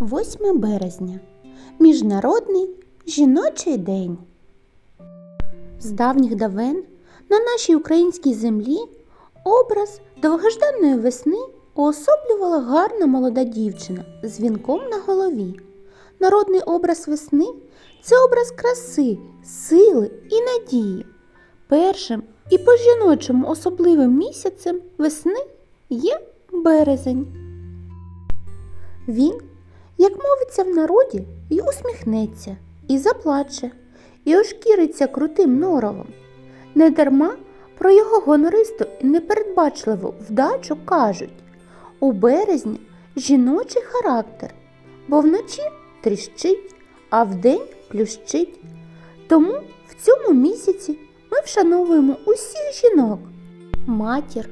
8 березня Міжнародний жіночий день. З давніх давен на нашій українській землі образ довгожданої весни уособлювала гарна молода дівчина з вінком на голові. Народний образ весни це образ краси, сили і надії. Першим і по жіночому особливим місяцем весни є березень. Він, як мовиться в народі, і усміхнеться, і заплаче, і ошкіриться крутим норовом. Недарма про його гонористу і непередбачливу вдачу кажуть у березні жіночий характер, бо вночі тріщить, а вдень плющить. Тому в цьому місяці ми вшановуємо усіх жінок матір,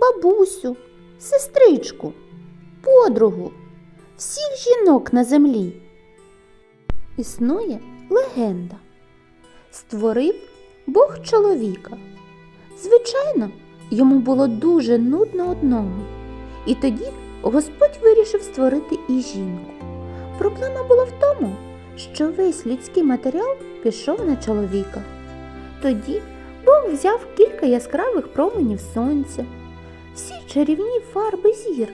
бабусю, сестричку, подругу, всіх жінок на землі. Існує легенда. Створив Бог чоловіка. Звичайно, йому було дуже нудно одному. І тоді Господь вирішив створити і жінку. Проблема була в тому, що весь людський матеріал пішов на чоловіка. Тоді Бог взяв кілька яскравих променів сонця, всі чарівні фарби зір,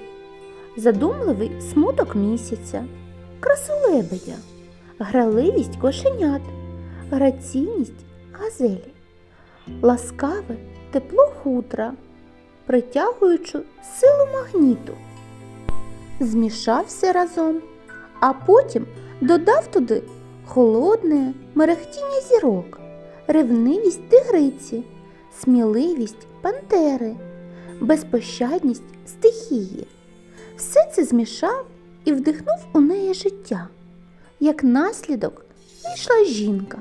задумливий смуток місяця, красу лебедя, граливість кошенят, граційність газелі, ласкаве тепло хутра, притягуючу силу магніту. Змішав все разом, а потім додав туди холодне мерехтіння зірок, ревнивість тигриці, сміливість пантери, безпощадність стихії. Все це змішав і вдихнув у неї життя. Як наслідок вийшла жінка.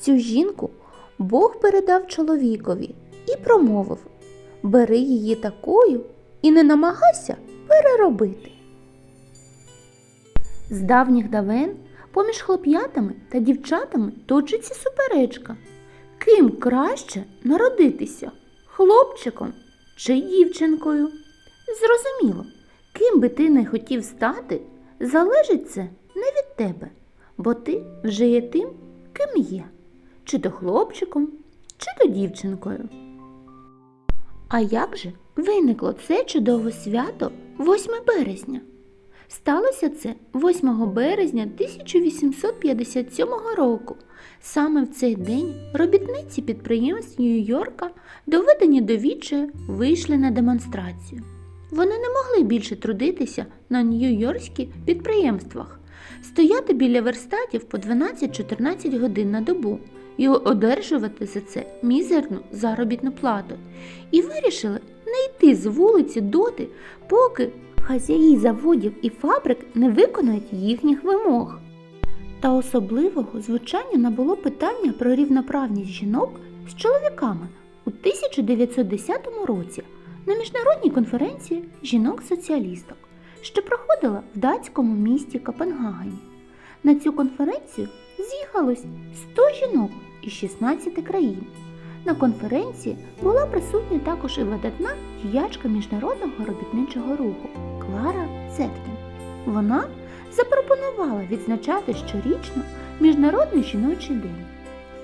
Цю жінку Бог передав чоловікові і промовив Бери її такою і не намагайся переробити. З давніх давен поміж хлоп'ятами та дівчатами точиться суперечка. Ким краще народитися хлопчиком чи дівчинкою? Зрозуміло, ким би ти не хотів стати, залежить це не від тебе, бо ти вже є тим, ким є, чи то хлопчиком, чи то дівчинкою. А як же виникло це чудове свято 8 березня? Сталося це 8 березня 1857 року. Саме в цей день робітниці підприємств Нью-Йорка, доведені до відчаю, вийшли на демонстрацію. Вони не могли більше трудитися на нью-йоркських підприємствах, стояти біля верстатів по 12-14 годин на добу і одержувати за це мізерну заробітну плату. І вирішили не йти з вулиці доти, поки хазяї заводів і фабрик не виконають їхніх вимог. Та особливого звучання набуло питання про рівноправність жінок з чоловіками у 1910 році на міжнародній конференції жінок-соціалісток, що проходила в датському місті Копенгагені. На цю конференцію з'їхалось 100 жінок із 16 країн. На конференції була присутня також і видатна діячка міжнародного робітничого руху Клара Цеткін. Вона запропонувала відзначати щорічно Міжнародний жіночий день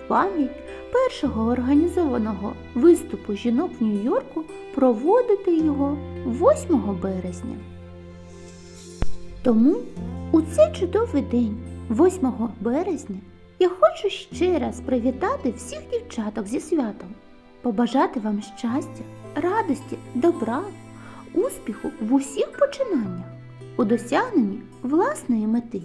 в пам'ять першого організованого виступу жінок в Нью-Йорку проводити його 8 березня. Тому у цей чудовий день, 8 березня, я хочу ще раз привітати всіх дівчаток зі святом, побажати вам щастя, радості, добра, успіху в усіх починаннях, у досягненні власної мети.